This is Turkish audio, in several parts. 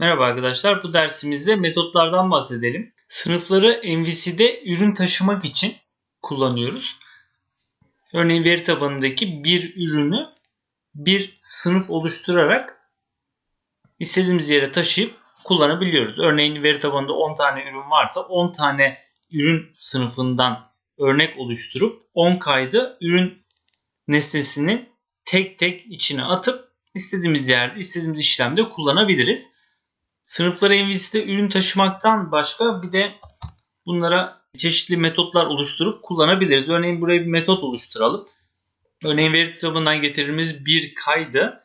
Merhaba arkadaşlar. Bu dersimizde metotlardan bahsedelim. Sınıfları MVC'de ürün taşımak için kullanıyoruz. Örneğin veri tabanındaki bir ürünü bir sınıf oluşturarak istediğimiz yere taşıyıp kullanabiliyoruz. Örneğin veri tabanında 10 tane ürün varsa 10 tane ürün sınıfından örnek oluşturup 10 kaydı ürün nesnesini tek tek içine atıp istediğimiz yerde istediğimiz işlemde kullanabiliriz. Sınıfları MVC'de ürün taşımaktan başka bir de bunlara çeşitli metotlar oluşturup kullanabiliriz. Örneğin buraya bir metot oluşturalım. Örneğin veri tabanından getirdiğimiz bir kaydı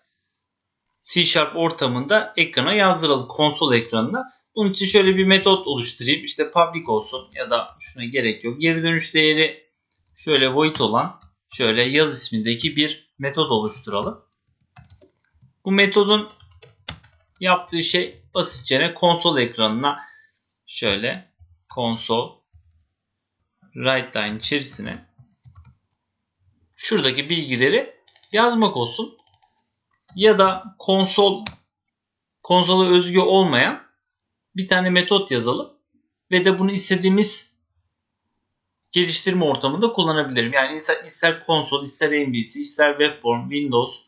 C Sharp ortamında ekrana yazdıralım. Konsol ekranına. Bunun için şöyle bir metot oluşturayım. İşte public olsun ya da şuna gerek yok. Geri dönüş değeri şöyle void olan şöyle yaz ismindeki bir metot oluşturalım. Bu metodun yaptığı şey basitçe konsol ekranına şöyle konsol write line içerisine şuradaki bilgileri yazmak olsun. Ya da konsol konsola özgü olmayan bir tane metot yazalım ve de bunu istediğimiz geliştirme ortamında kullanabilirim. Yani ister konsol, ister MVC, ister webform, Windows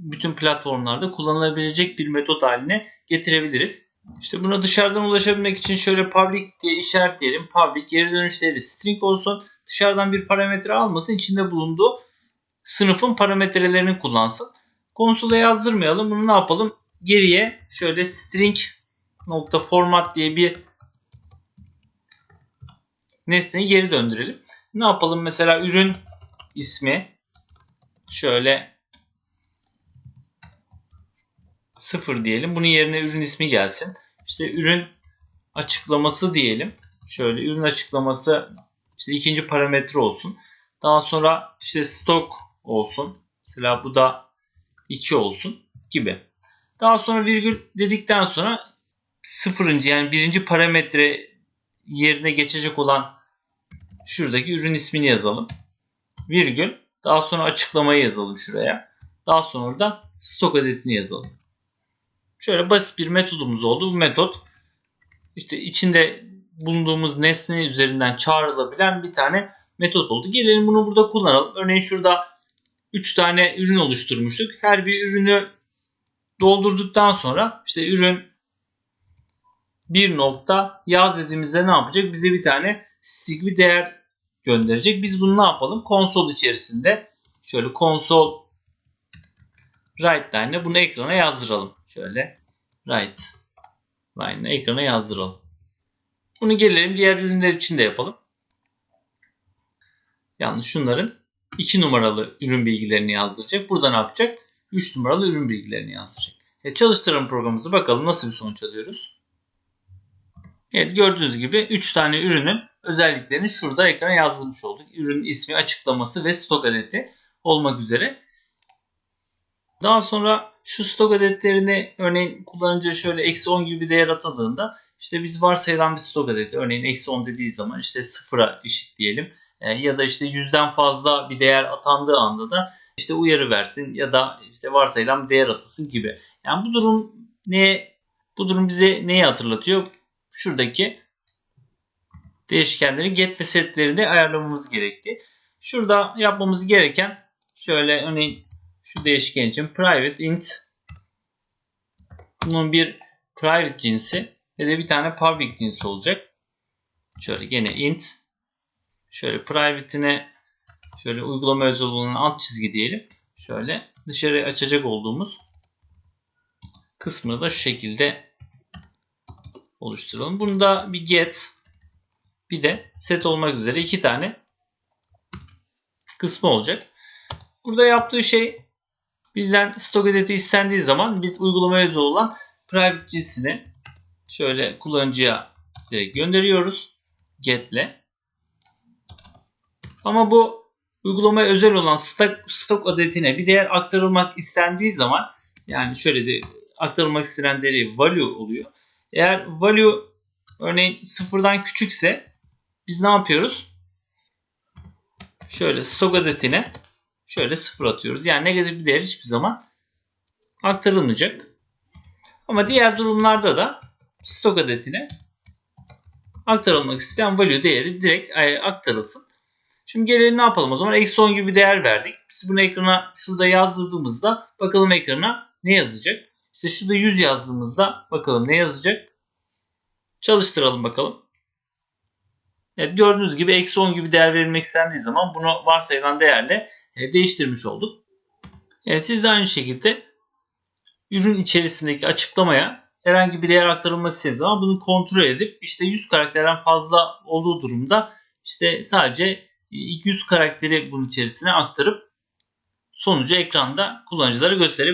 bütün platformlarda kullanılabilecek bir metot haline getirebiliriz. İşte buna dışarıdan ulaşabilmek için şöyle public diye işaretleyelim. Public geri dönüşleri string olsun. Dışarıdan bir parametre almasın. içinde bulunduğu sınıfın parametrelerini kullansın. Konsola yazdırmayalım. Bunu ne yapalım? Geriye şöyle string nokta format diye bir nesneyi geri döndürelim. Ne yapalım? Mesela ürün ismi şöyle 0 diyelim. Bunun yerine ürün ismi gelsin. İşte ürün açıklaması diyelim. Şöyle ürün açıklaması işte ikinci parametre olsun. Daha sonra işte stok olsun. Mesela bu da 2 olsun gibi. Daha sonra virgül dedikten sonra sıfırıncı yani birinci parametre yerine geçecek olan şuradaki ürün ismini yazalım. Virgül. Daha sonra açıklamayı yazalım şuraya. Daha sonra da stok adetini yazalım. Şöyle basit bir metodumuz oldu. Bu metot işte içinde bulunduğumuz nesne üzerinden çağrılabilen bir tane metot oldu. Gelelim bunu burada kullanalım. Örneğin şurada 3 tane ürün oluşturmuştuk. Her bir ürünü doldurduktan sonra işte ürün bir nokta yaz dediğimizde ne yapacak? Bize bir tane string bir değer gönderecek. Biz bunu ne yapalım? Konsol içerisinde şöyle konsol write line'le bunu ekrana yazdıralım. Şöyle write line'le ekrana yazdıralım. Bunu gelelim diğer ürünler için de yapalım. Yalnız şunların 2 numaralı ürün bilgilerini yazdıracak. Burada ne yapacak? 3 numaralı ürün bilgilerini yazdıracak. E çalıştıralım programımızı. Bakalım nasıl bir sonuç alıyoruz. Evet gördüğünüz gibi 3 tane ürünün özelliklerini şurada ekrana yazdırmış olduk. Ürünün ismi, açıklaması ve stok adeti olmak üzere. Daha sonra şu stok adetlerini örneğin kullanıcı şöyle eksi 10 gibi bir değer atadığında işte biz varsayılan bir stok adeti örneğin eksi 10 dediği zaman işte sıfıra eşit diyelim e, ya da işte yüzden fazla bir değer atandığı anda da işte uyarı versin ya da işte varsayılan bir değer atasın gibi. Yani bu durum ne bu durum bize neyi hatırlatıyor? Şuradaki değişkenleri get ve setleri de ayarlamamız gerekti. Şurada yapmamız gereken şöyle örneğin şu değişken için private int bunun bir private cinsi ve de bir tane public cinsi olacak. Şöyle gene int şöyle private'ine şöyle uygulama özel olan alt çizgi diyelim. Şöyle dışarı açacak olduğumuz kısmını da şu şekilde oluşturalım. Bunda bir get bir de set olmak üzere iki tane kısmı olacak. Burada yaptığı şey Bizden stok adeti istendiği zaman biz uygulamaya özel olan private cinsini şöyle kullanıcıya direkt gönderiyoruz. Get'le. Ama bu uygulamaya özel olan stok, stok adetine bir değer aktarılmak istendiği zaman yani şöyle de aktarılmak istenen değeri value oluyor. Eğer value örneğin sıfırdan küçükse biz ne yapıyoruz? Şöyle stok adetine şöyle sıfır atıyoruz. Yani negatif bir değer hiçbir zaman aktarılmayacak. Ama diğer durumlarda da stok adetine aktarılmak isteyen value değeri direkt e, aktarılsın. Şimdi gelelim ne yapalım o zaman? Eksi 10 gibi bir değer verdik. Biz bunu ekrana şurada yazdırdığımızda bakalım ekrana ne yazacak? İşte şurada 100 yazdığımızda bakalım ne yazacak? Çalıştıralım bakalım. Evet, gördüğünüz gibi eksi 10 gibi değer verilmek istendiği zaman bunu varsayılan değerle değiştirmiş olduk. Yani siz de aynı şekilde ürün içerisindeki açıklamaya herhangi bir değer aktarılmak istediğiniz zaman bunu kontrol edip işte 100 karakterden fazla olduğu durumda işte sadece ilk 100 karakteri bunun içerisine aktarıp sonucu ekranda kullanıcılara gösterebilirsiniz.